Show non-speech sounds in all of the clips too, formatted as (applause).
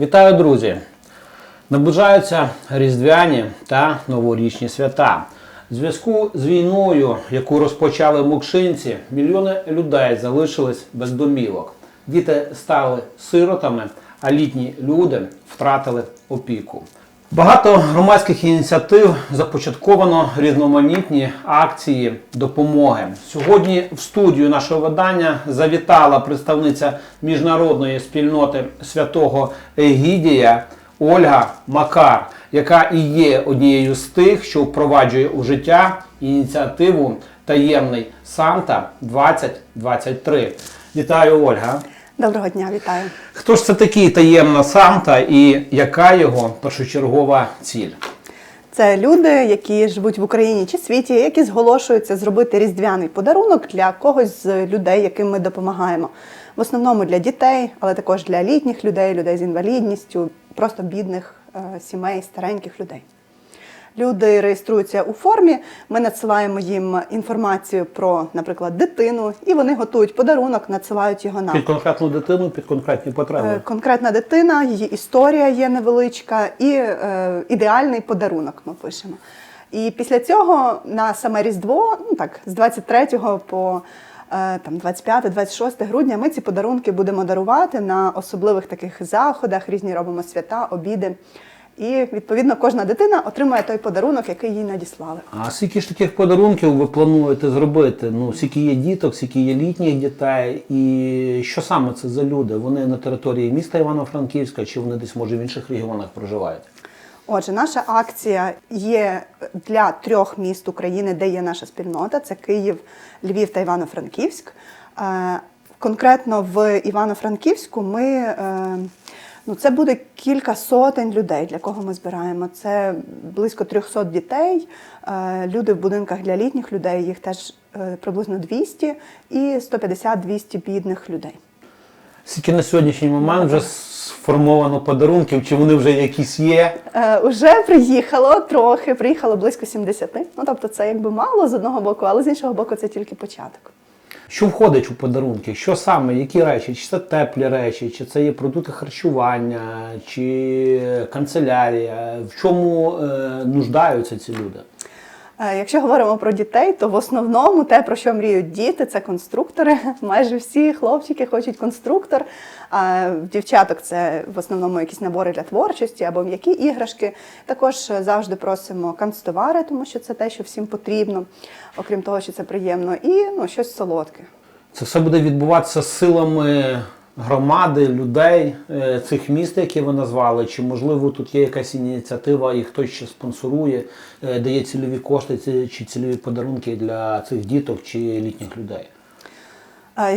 Вітаю, друзі! Наближаються різдвяні та новорічні свята. В зв'язку з війною, яку розпочали мукшинці, мільйони людей залишились без домівок. Діти стали сиротами, а літні люди втратили опіку. Багато громадських ініціатив започатковано різноманітні акції допомоги. Сьогодні в студію нашого видання завітала представниця міжнародної спільноти святого Егідія Ольга Макар, яка і є однією з тих, що впроваджує у життя ініціативу Таємний Санта 2023. Вітаю, Ольга! Доброго дня, вітаю. Хто ж це такий таємна Санта і яка його першочергова ціль? Це люди, які живуть в Україні чи світі, які зголошуються зробити різдвяний подарунок для когось з людей, яким ми допомагаємо. В основному для дітей, але також для літніх людей, людей з інвалідністю, просто бідних е, сімей, стареньких людей. Люди реєструються у формі. Ми надсилаємо їм інформацію про, наприклад, дитину, і вони готують подарунок, надсилають його нам. Під конкретну дитину, під конкретні потреби. Е, Конкретна дитина, її історія є невеличка, і е, ідеальний подарунок ми пишемо. І після цього на саме Різдво, ну так, з 23 по е, там 25-26 грудня ми ці подарунки будемо дарувати на особливих таких заходах, різні робимо свята, обіди. І відповідно кожна дитина отримує той подарунок, який їй надіслали. А скільки ж таких подарунків ви плануєте зробити? Ну, скільки є діток, скільки є літніх дітей, і що саме це за люди? Вони на території міста Івано-Франківська, чи вони десь може в інших регіонах проживають? Отже, наша акція є для трьох міст України, де є наша спільнота: це Київ, Львів та Івано-Франківськ. Е, Конкретно в Івано-Франківську ми е, ну, це буде кілька сотень людей, для кого ми збираємо. Це близько 300 дітей. Е, Люди в будинках для літніх людей, їх теж е, приблизно 200 і 150-200 бідних людей. Скільки на сьогоднішній момент вже сформовано подарунків, чи вони вже якісь є? Е, Уже приїхало трохи, приїхало близько 70. Ну тобто це якби мало з одного боку, але з іншого боку, це тільки початок. Що входить у подарунки? Що саме, які речі? Чи це теплі речі, чи це є продукти харчування, чи канцелярія? В чому е, нуждаються ці люди? Е, Якщо говоримо про дітей, то в основному те, про що мріють діти, це конструктори. (laughs) Майже всі хлопчики хочуть конструктор. А дівчаток це в основному якісь набори для творчості або м'які іграшки. Також завжди просимо канцтовари, тому що це те, що всім потрібно, окрім того, що це приємно, і ну, щось солодке. Це все буде відбуватися силами громади, людей е, цих міст, які ви назвали, чи можливо тут є якась ініціатива і хтось ще спонсорує, е, дає цільові кошти чи цільові подарунки для цих діток чи літніх людей.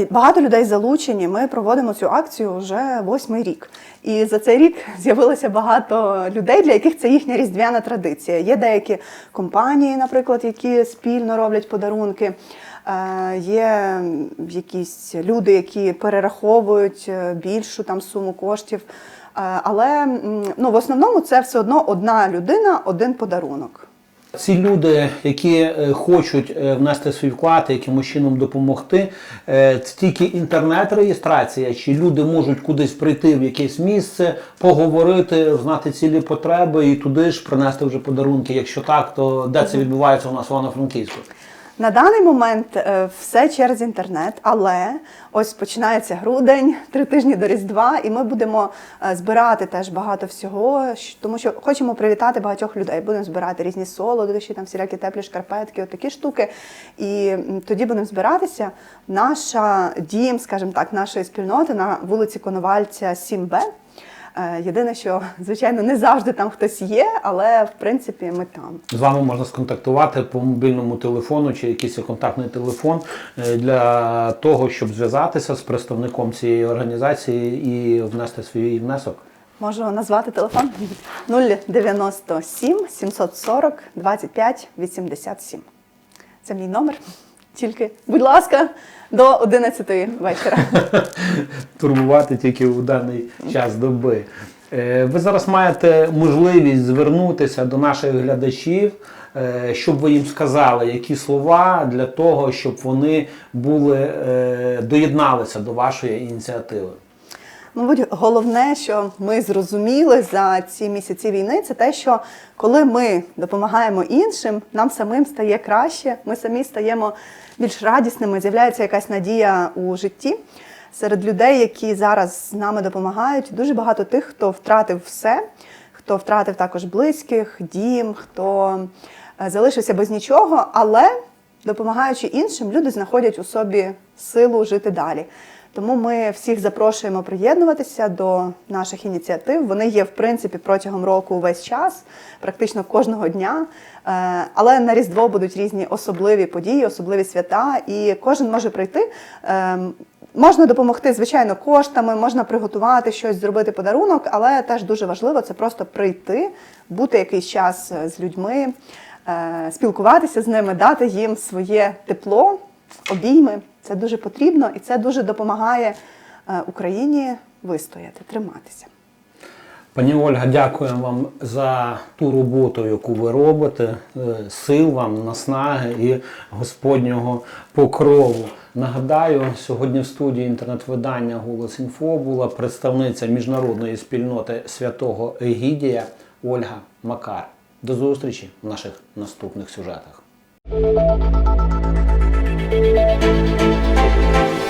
Багато людей залучені. Ми проводимо цю акцію вже восьмий рік. І за цей рік з'явилося багато людей, для яких це їхня різдвяна традиція. Є деякі компанії, наприклад, які спільно роблять подарунки. Є якісь люди, які перераховують е, більшу там суму коштів. Але ну, в основному це все одно одна людина, один подарунок. Ці люди, які е, хочуть е, внести свій вклад, якимось чином допомогти, е, це тільки інтернет-реєстрація, чи люди можуть кудись прийти в якесь місце, поговорити, знати цілі потреби і туди ж принести вже подарунки. Якщо так, то де це відбувається у нас в Івано-Франківську? На даний момент е, все через інтернет, але ось починається грудень, три тижні до Різдва, і ми будемо е, збирати теж багато всього, тому що хочемо привітати багатьох людей. Будемо збирати різні солодощі, там всілякі теплі шкарпетки, отакі штуки. І тоді будемо збиратися. Наша дім, скажімо так, нашої спільноти на вулиці Коновальця 7Б. Е, Єдине, що звичайно не завжди там хтось є, але в принципі ми там. З вами можна сконтактувати по мобільному телефону чи якийсь контактний телефон е, для того, щоб зв'язатися з представником цієї організації і внести свій внесок. Можу назвати телефон 097 740 25 87. Це мій номер. Тільки, будь ласка, до 11 вечора. (laughs) турбувати тільки у даний час доби. Е, Ви зараз маєте можливість звернутися до наших глядачів, е, щоб ви їм сказали, які слова для того, щоб вони були, е, доєдналися до вашої ініціативи. Мабуть, головне, що ми зрозуміли за ці місяці війни, це те, що коли ми допомагаємо іншим, нам самим стає краще, ми самі стаємо більш радісними, з'являється якась надія у житті. Серед людей, які зараз з нами допомагають, дуже багато тих, хто втратив все, хто втратив також близьких, дім, хто е, залишився без нічого, але допомагаючи іншим, люди знаходять у собі силу жити далі. Тому ми всіх запрошуємо приєднуватися до наших ініціатив. Вони є в принципі протягом року весь час, практично кожного дня. Е, Але на Різдво будуть різні особливі події, особливі свята, і кожен може прийти. Е, Можна допомогти, звичайно, коштами, можна приготувати щось, зробити подарунок, але теж дуже важливо це просто прийти, бути якийсь час е, з людьми, спілкуватися з ними, дати їм своє тепло, обійми. Це дуже потрібно і це дуже допомагає е, Україні вистояти, триматися. Пані Ольга, дякуємо вам за ту роботу, яку ви робите. Е, Сил вам, наснаги і Господнього покрову. Нагадаю, сьогодні в студії інтернет-видання Голос Інфо була представниця міжнародної спільноти святого Егідія Ольга Макар. До зустрічі в наших наступних сюжетах. Música